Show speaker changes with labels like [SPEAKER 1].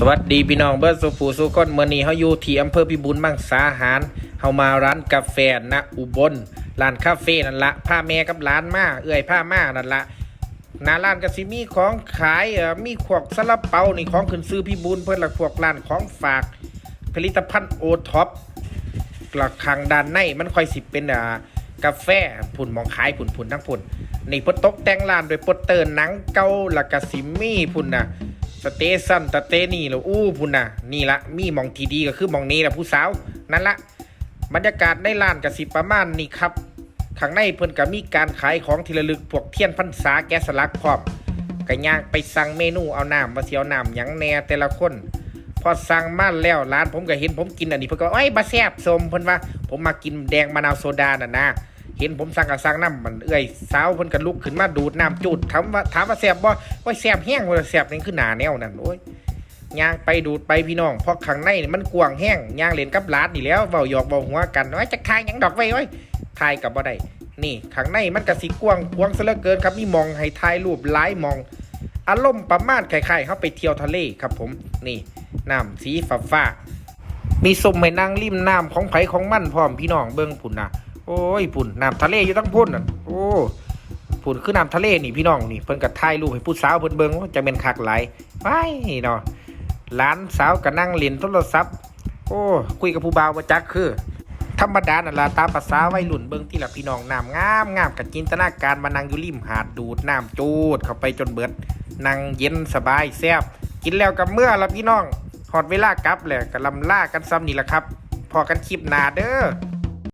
[SPEAKER 1] สวัสดีพี่น้องเบิร์ดสุผูสุคนเมื่อนี้เขาอยู่ที่อำเภอพิบูลมังสาหารเฮามาร้านกาแฟณอุบลร้านคาเฟ่นั่นละผ้าแม่กับร้านมาเอื่อยผ้ามานั่นละนาร้านก็สิมีของขายเอ่อมีขวกซาลาเปานี่ของขึ้นซื้อพิบูลเพื่อนละพวกร้านของฝาก ผลิตภัณฑ์โอท็อปกระคังด้านในมันค่อยสิเป็นอ่ากาแฟผุนมองขายผุนผุนทั้งผุนนี่พนตกแต่งร้านโดยโปสเตอร์หนังเก่าล้วก็สิมีพุ่นน่ะ สเตซันสเตนี่แล้วอู้พุ่นน่ะ นี่ละมีมองทีดีก็คือมองนี้ละผู้สาว นั่นละบรรยากาศในร้านกสิประมาณนี้ครับข้างในเพิ่นก็มีการขายของที่ระลึกพวกเทียนพรรษาแกสลักพร้อมก็ย่างไปสั่งเมนูเอาน้ำมาเสียวน้ำหยังแน่แต่ละคน พอสั่งมาแล้วร้านผมก็เห็นผมกินอันนี้เพิ่นก็ว่าเอ้ยบะแซบสมเพิ่นว่า ผมมากินแดงมะนาวโซดาน่ะนะ เห็นผมสั่งก็สั่งน้ำมันเอ้ยสาวเพิ่นก็ลุกขึ้นมาดูดน้ำจูดถามว่าถามว่าแซบบ่ว่าแซบแห้งว่าแซบนี่คือหนาแนวนั่นโอ้ยย่างไปดูดไปพี่น้องเพราะข้างในมันกวางแห้งย่างเล่นกับลานนี่แล้วเว้าหยอกเว้าหัวกันว่าจะทายยังดอกไว้ไว้ยทายกับบ่ได้นี่ข้างในมันก็สิกวางกวางซะเหลือเกินครับมีมองให้ถ่ายรูปหลายมอง อารมณ์ประมาณคล้ายๆเขาไปเที่ยวทะเลครับผมนี่น้ำสีฟ้าฟ้าๆมีส้มให้นั่งริมน้ำของไผของมันพร้อมพี่น้องเบิ้งพุ่นนะ โอ้ยพุ่นน้ำทะเลอยู่ทั้งพุ่นน่ะโอ้พุ่นคือน้ำทะเลนี่พี่น้องนี่เพิ่นก็ถ่ายรูปให้ผู้สาวเพิ่นเบิ่งว่าจะเป็นคักหลายไปเนาะหลานสาวก็นั่งเล่นโทรศัพท์ โอ้คุยกับผู้บ่าวบ่จักคือ ธรรมดานั่นล่ะตามภาษาวัยรุ่นเบิ่งที่ละพี่น้องน้ำงามงามกับจินตนาการมานั่งอยู่ริมหาดดูดน้ำจูดเข้าไปจนเบิดนั่งเย็นสบายแซ่บกินแล้วกับเมื่อละพี่น้องหอดเวลากลับแหละกับลำล่ากันซ้ำนี่แหละครับ พอกันคลิปหนาเด้อ